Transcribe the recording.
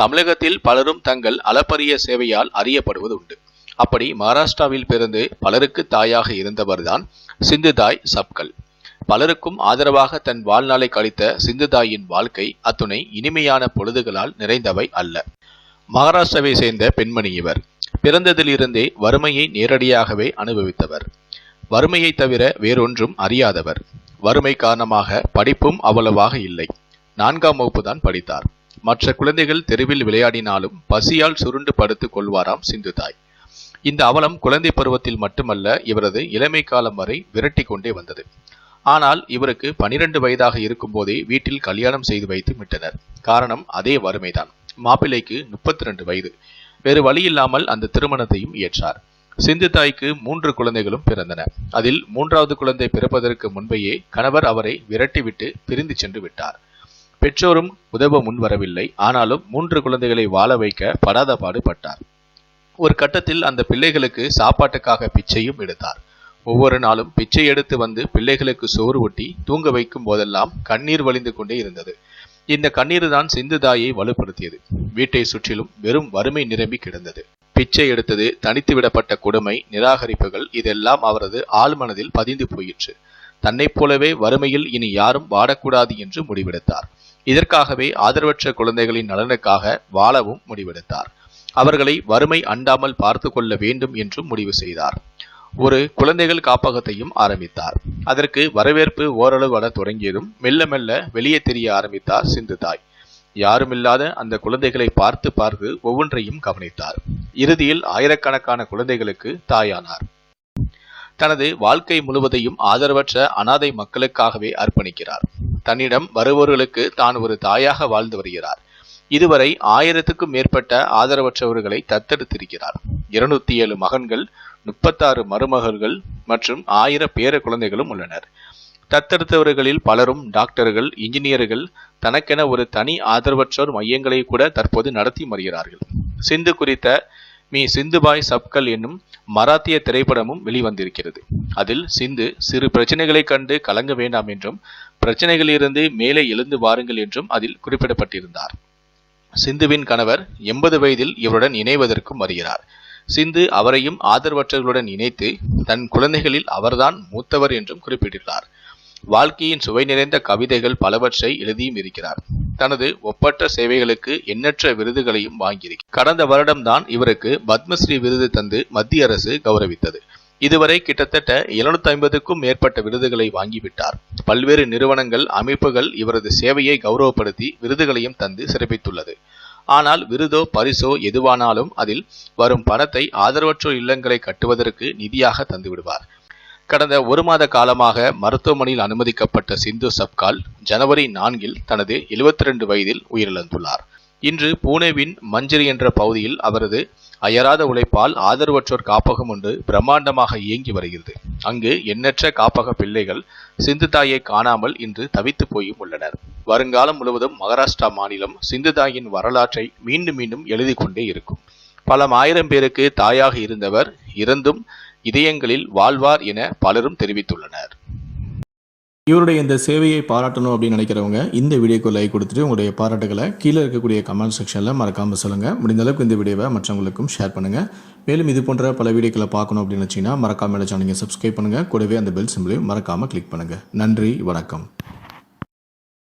தமிழகத்தில் பலரும் தங்கள் அளப்பரிய சேவையால் அறியப்படுவது உண்டு அப்படி மகாராஷ்டிராவில் பிறந்து பலருக்கு தாயாக இருந்தவர்தான் சிந்துதாய் சப்கல். பலருக்கும் ஆதரவாக தன் வாழ்நாளை கழித்த சிந்துதாயின் வாழ்க்கை அத்துணை இனிமையான பொழுதுகளால் நிறைந்தவை அல்ல. மகாராஷ்டிராவை சேர்ந்த பெண்மணி இவர். பிறந்ததிலிருந்தே வறுமையை நேரடியாகவே அனுபவித்தவர். வறுமையை தவிர வேறொன்றும் அறியாதவர். வறுமை காரணமாக படிப்பும் அவ்வளவாக இல்லை. நான்காம் வகுப்பு தான் படித்தார். மற்ற குழந்தைகள் தெருவில் விளையாடினாலும் பசியால் சுருண்டு படுத்துக் கொள்வாராம் சிந்துதாய். இந்த அவலம் குழந்தை பருவத்தில் மட்டுமல்ல இவரது இளமை காலம் வரை விரட்டி கொண்டே வந்தது. ஆனால் இவருக்கு பனிரெண்டு வயதாக இருக்கும்போதே வீட்டில் கல்யாணம் செய்து வைத்து விட்டனர். காரணம் அதே வறுமைதான். மாப்பிள்ளைக்கு முப்பத்தி ரெண்டு வயது. வேறு வழி இல்லாமல் அந்த திருமணத்தையும் ஏற்றார் சிந்து தாய்க்கு மூன்று குழந்தைகளும் பிறந்தன. அதில் மூன்றாவது குழந்தை பிறப்பதற்கு முன்பையே கணவர் அவரை விரட்டிவிட்டு பிரிந்து சென்று விட்டார். பெற்றோரும் உதவ முன்வரவில்லை ஆனாலும் மூன்று குழந்தைகளை வாழ வைக்க படாத பாடுபட்டார். ஒரு கட்டத்தில் அந்த பிள்ளைகளுக்கு சாப்பாட்டுக்காக பிச்சையும் எடுத்தார். ஒவ்வொரு நாளும் பிச்சை எடுத்து வந்து பிள்ளைகளுக்கு சோறு ஒட்டி தூங்க வைக்கும் போதெல்லாம் கண்ணீர் வழிந்து கொண்டே இருந்தது. இந்த கண்ணீர் தான் சிந்து தாயை வலுப்படுத்தியது. வீட்டை சுற்றிலும் வெறும் வறுமை நிரம்பி கிடந்தது. பிச்சை எடுத்தது தனித்து விடப்பட்ட கொடுமை நிராகரிப்புகள் இதெல்லாம் அவரது ஆழ்மனதில் பதிந்து போயிற்று. தன்னைப் போலவே வறுமையில் இனி யாரும் வாடக்கூடாது என்று முடிவெடுத்தார். இதற்காகவே ஆதரவற்ற குழந்தைகளின் நலனுக்காக வாழவும் முடிவெடுத்தார். அவர்களை வறுமை அண்டாமல் பார்த்து கொள்ள வேண்டும் என்றும் முடிவு செய்தார். ஒரு குழந்தைகள் காப்பகத்தையும் ஆரம்பித்தார். அதற்கு வரவேற்பு ஓரளவு வர தொடங்கியதும் மெல்ல மெல்ல வெளியே தெரிய ஆரம்பித்தார் சிந்து தாய் யாருமில்லாத அந்த குழந்தைகளை பார்த்து பார்த்து ஒவ்வொன்றையும் கவனித்தார். இறுதியில் ஆயிரக்கணக்கான குழந்தைகளுக்கு தாயானார். தனது வாழ்க்கை முழுவதையும் ஆதரவற்ற அனாதை மக்களுக்காகவே அர்ப்பணிக்கிறார். தன்னிடம் வருபவர்களுக்கு தான் ஒரு தாயாக வாழ்ந்து வருகிறார். இதுவரை ஆயிரத்துக்கும் மேற்பட்ட ஆதரவற்றவர்களை தத்தெடுத்திருக்கிறார். இருநூத்தி ஏழு மகன்கள் முப்பத்தாறு மருமகள்கள் மற்றும் ஆயிர பேர குழந்தைகளும் உள்ளனர். தத்தெடுத்தவர்களில் பலரும் டாக்டர்கள் இன்ஜினியர்கள் தனக்கென ஒரு தனி ஆதரவற்றோர் மையங்களை கூட தற்போது நடத்தி வருகிறார்கள். சிந்து குறித்த மீ. சிந்துபாய் சப்கல் என்னும் மராத்திய திரைப்படமும் வெளிவந்திருக்கிறது. அதில் சிந்து சிறு பிரச்சனைகளை கண்டு கலங்க வேண்டாம் என்றும் பிரச்சனைகளிலிருந்து மேலே எழுந்து வாருங்கள் என்றும் அதில் குறிப்பிடப்பட்டிருந்தார். சிந்துவின் கணவர் எண்பது வயதில் இவருடன் இணைவதற்கும் வருகிறார். சிந்து அவரையும் ஆதரவற்றவர்களுடன் இணைத்து தன் குழந்தைகளில் அவர்தான் மூத்தவர் என்றும் குறிப்பிட்டுள்ளார் வாழ்க்கையின் சுவை நிறைந்த கவிதைகள் பலவற்றை எழுதியும் இருக்கிறார். தனது ஒப்பற்ற சேவைகளுக்கு எண்ணற்ற விருதுகளையும் வாங்கியிருக்கிறார். கடந்த வருடம்தான் இவருக்கு பத்மஸ்ரீ விருது தந்து மத்திய அரசு கௌரவித்தது. இதுவரை கிட்டத்தட்ட எழுநூத்தி ஐம்பதுக்கும் மேற்பட்ட விருதுகளை வாங்கிவிட்டார். பல்வேறு நிறுவனங்கள் அமைப்புகள் இவரது சேவையை கௌரவப்படுத்தி விருதுகளையும் தந்து சிறப்பித்துள்ளது. ஆனால் விருதோ பரிசோ எதுவானாலும் அதில் வரும் பணத்தை ஆதரவற்றோர் இல்லங்களை கட்டுவதற்கு நிதியாக தந்துவிடுவார். கடந்த ஒரு மாத காலமாக மருத்துவமனையில் அனுமதிக்கப்பட்ட சிந்து சப்கால் ஜனவரி நான்கில் தனது எழுபத்தி ரெண்டு வயதில் உயிரிழந்துள்ளார். இன்று பூனேவின் மஞ்சரி என்ற பகுதியில் அவரது அயராத உழைப்பால் ஆதரவற்றோர் காப்பகம் ஒன்று பிரம்மாண்டமாக இயங்கி வருகிறது. அங்கு எண்ணற்ற காப்பக பிள்ளைகள் சிந்து தாயை காணாமல் இன்று தவித்து போயும் உள்ளனர். வருங்காலம் முழுவதும் மகாராஷ்டிரா மாநிலம் சிந்து தாயின் வரலாற்றை மீண்டும் மீண்டும் எழுதி கொண்டே இருக்கும். பல ஆயிரம் பேருக்கு தாயாக இருந்தவர் இறந்தும் இதயங்களில் வாழ்வார் என பலரும் தெரிவித்துள்ளனர். இவருடைய இந்த சேவையை பாராட்டணும் அப்படின்னு நினைக்கிறவங்க இந்த வீடியோக்கு லைக் கொடுத்துட்டு உங்களுடைய பாராட்டுகளை கீழே இருக்கக்கூடிய கமெண்ட் செக்ஷனில் மறக்காமல் சொல்லுங்கள் முடிந்த அளவுக்கு இந்த வீடியோவை மற்றவங்களுக்கும் ஷேர் பண்ணுங்கள் மேலும் இது போன்ற பல வீடியோக்களை பார்க்கணும் அப்படின்னு வச்சிங்கன்னா மறக்காமல் சேனலை சப்ஸ்கிரைப் பண்ணுங்கள் கூடவே அந்த பெல் சிம்பிளையும் மறக்காமல் கிளிக் பண்ணுங்கள் நன்றி வணக்கம்.